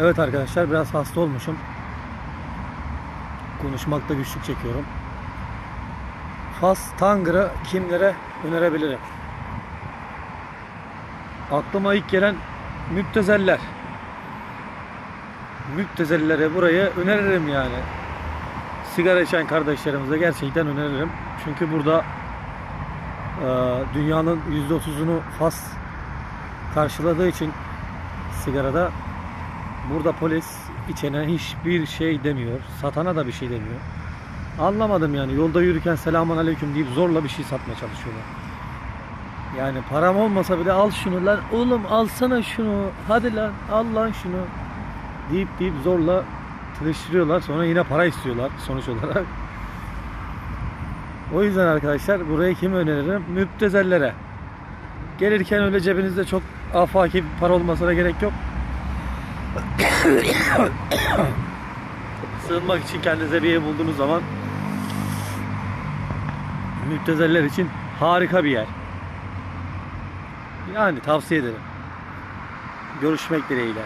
Evet arkadaşlar biraz hasta olmuşum. Konuşmakta güçlük çekiyorum. Fas Tangır'ı kimlere önerebilirim? Aklıma ilk gelen müptezeller. Müptezellere burayı öneririm yani. Sigara içen kardeşlerimize gerçekten öneririm. Çünkü burada e, dünyanın %30'unu Fas karşıladığı için sigarada burada polis içene hiçbir şey demiyor. Satana da bir şey demiyor. Anlamadım yani. Yolda yürürken selamun aleyküm deyip zorla bir şey satmaya çalışıyorlar. Yani param olmasa bile al şunu lan oğlum alsana şunu hadi lan al lan şunu deyip deyip zorla tırıştırıyorlar sonra yine para istiyorlar sonuç olarak. O yüzden arkadaşlar burayı kim öneririm? Müptezellere. Gelirken öyle cebinizde çok afaki para olmasına gerek yok. Sığınmak için kendinize bir ev bulduğunuz zaman müptezeller için harika bir yer. Yani tavsiye ederim. Görüşmek dileğiyle.